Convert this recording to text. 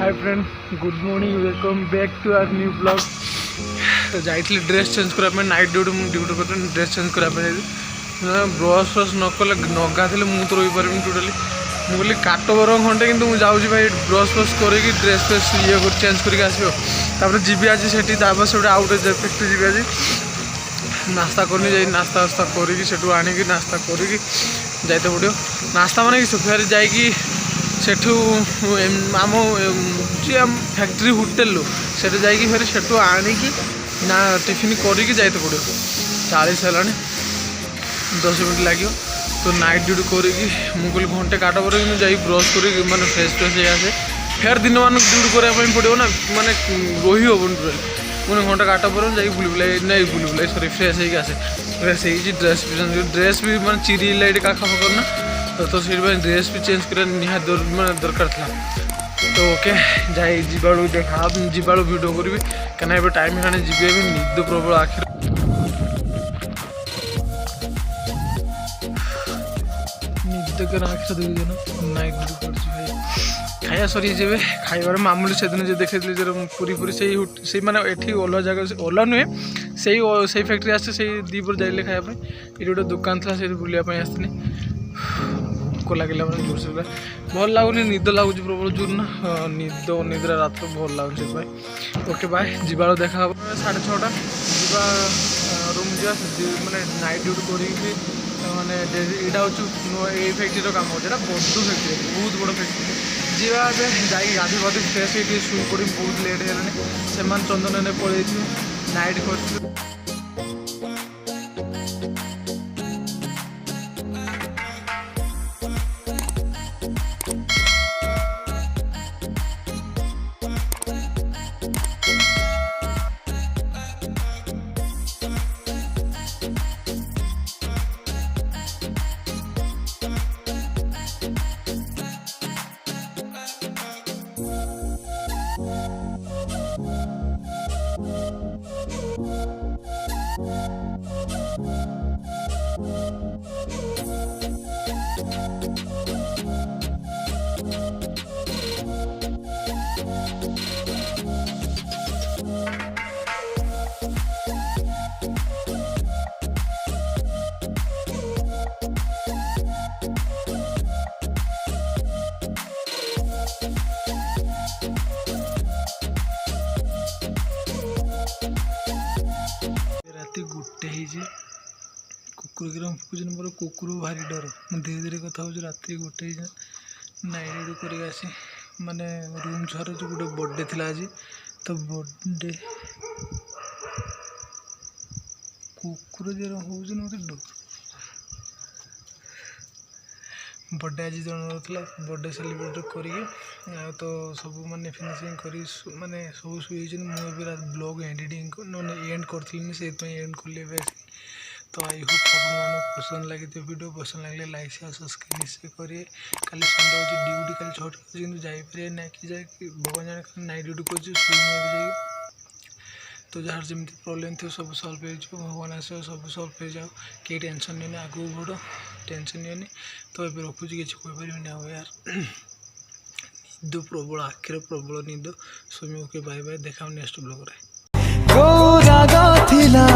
hi friend good morning welcome back to our new vlog তো ଯାଇଥିଲି dress change କରିବା ପାଇଁ ନାଇଟ୍ ଡ୍ୟୁଟି ମୁଁ ଡ୍ୟୁଟି କରିଥିଲି ଡ୍ରେସ୍ ଚେଞ୍ଜ କରିବା ପାଇଁ ବ୍ରସ୍ ଫ୍ରସ୍ ନ କଲେ ନ ଗାଧେଇଲେ ମୁଁ ତ ରହିପାରିବିନି ଟୋଟାଲି ମୁଁ କହିଲି କାଟ ବରଂ ଘଣ୍ଟେ କିନ୍ତୁ ମୁଁ ଯାଉଛି ଭାଇ ବ୍ରସ୍ ଫ୍ରସ୍ କରିକି ଡ୍ରେସ୍ ଫ୍ରେସ୍ ଇଏ କରି ଚେଞ୍ଜ କରିକି ଆସିବ ତାପରେ ଯିବି ଆଜି ସେଠି ତାପରେ ସେଠି ଆଉ ଗୋଟେ ଫ୍ୟାକ୍ଟ୍ରି ଯିବି ଆଜି ନାସ୍ତା କରିନି ଯାଇ ନାସ୍ତା ଫାସ୍ତା କରିକି ସେଠୁ ଆଣିକି ନାସ୍ତା କରିକି ଯାଇତେ ପଡ଼ିବ ନାସ୍ତା ମାନେ କି ସୁଖାରେ ଯାଇକି ସେଠୁ ଆମ ଯିଏ ଆମ ଫ୍ୟାକ୍ଟ୍ରି ହୋଟେଲ୍ରୁ ସେଠୁ ଯାଇକି ଫେରେ ସେଠୁ ଆଣିକି ନା ଟିଫିନ୍ କରିକି ଯାଇତେ ପଡ଼ିବ ଚାଳିଶ ହେଲାଣି ଦଶ ମିନିଟ୍ ଲାଗିବ ତ ନାଇଟ୍ ଡ୍ୟୁଟି କରିକି ମୁଁ କହିଲି ଘଣ୍ଟେ କାଟ ପରେ କିନ୍ତୁ ଯାଇ ବ୍ରସ୍ କରିକି ମାନେ ଫ୍ରେସ୍ ଫ୍ରେଶ୍ ହେଇ ଆସେ ଫେର୍ ଦିନମାନଙ୍କୁ ଡ୍ୟୁଟି କରିବା ପାଇଁ ପଡ଼ିବ ନା ମାନେ ରହି ହେବନି ଟୋଟାଲି ପୁଣି ଘଣ୍ଟା କାଟା ପରେ ଯାଇକି ବୁଲି ବୁଲାଇ ନାଇଁ ବୁଲି ବୁଲାଇ ସରି ଫ୍ରେସ୍ ହେଇକି ଆସେ ଫ୍ରେସ୍ ହେଇଛି ଡ୍ରେସ୍ ବି ଡ୍ରେସ୍ ବି ମାନେ ଚିରି ଏଇଠି କାଖ ଫକା ନା তো তসির ভাই রেসিপি চেঞ্জ করে নিহা মানে দরকার লা তো ওকে যাই যা দেখা যা ভিডিও করবি কেন এবার টাইম হেলানি যাবি এবার নিদ প্রবল আখির নিদ করে আখির দুই দিন নাইট ডিউটি করছি ভাই খাইয়া সরি যাবে খাইবার মামুলি সেদিন যে দেখেছিলি যে পুরী পুরী সেই সেই মানে এটি ওলা জায়গা ওলা নুহেঁ সেই সেই ফ্যাক্টরি আসছে সেই দ্বীপরে যাইলে খাইয়া এটি গোটে দোকান লা সেটি বুলিয়া আসছিলি ଭୋକ ଲାଗିଲା ମାନେ ଜୋରସେ ପୁରା ଭଲ ଲାଗୁନି ନିଦ ଲାଗୁଛି ପ୍ରବଳ ଜୋର ନା ନିଦ ନିଦ୍ରା ରାତ ଭଲ ଲାଗୁଛି ସେଥିପାଇଁ ଓକେ ବାଏ ଯିବାର ଦେଖା ହେବ ସାଢ଼େ ଛଅଟା ଯିବା ରୁମ୍ ଯିବା ମାନେ ନାଇଟ୍ ଡ୍ୟୁଟି କରିକି ମାନେ ଏଇଟା ହେଉଛି ନୂଆ ଏଇ ଫ୍ୟାକ୍ଟ୍ରିର କାମ ହେଉଛି ଏଇଟା ବଡୁ ଫ୍ୟାକ୍ଟ୍ରି ବହୁତ ବଡ଼ ଫ୍ୟାକ୍ଟ୍ରି ଯିବା ଏବେ ଯାଇକି ଗାଧୋଇ ପାଧୋଇ ଫ୍ରେଶ୍ ହେଇକି ଶୋଇ ପଡ଼ି ବହୁତ ଲେଟ୍ ହେଇଗଲାଣି ସେମାନେ ଚନ୍ଦନରେ ପଳେଇଛୁ ନାଇଟ୍ କରିଛୁ गोटे कुकुर के फुकुचे भारी डर मुझे धीरे धीरे कथ हो रात गोटे नाइट कर मानने रूम छुआर जो गोटे बर्थडे आज तो बर्थडे कुकुर जर हो बर्थडे आज जन बर्थडे सेलिब्रेट कर तो सब मानते फिनिशिंग कर मानने सब शुचे मुझे ब्लग एडिट ना एंड करी से एंड कल তো আই হোপ আপনার পসন্দ লাগি ভিডিও পসন্দ লাগলে লাইক সেয়ার সবসক্রাইব নিশ্চয় করিয়ে কালি সন্ধ্যা হচ্ছে ডিউটি কালি ছটা হচ্ছে কিন্তু যাইপারে না কি যাই ভগবান জানে কারণ নাইট ডিউটি করছি শুয়ে যাই তো যার যেমনি প্রোবলেম থাকে সব সলভ হয়ে যাব ভগবান আসবে সব সলভ হয়ে যাও কে টেনশন নিয়ে আগুক বড় টেনশন নিয়ে তো এবার রখুছি কিছু কইপারি না ইয়ার নিদ প্রবল আখির প্রবল নিদ সুমি ওকে বাই বাই দেখা নেক্সট ব্লগরে গৌরাগ থিলা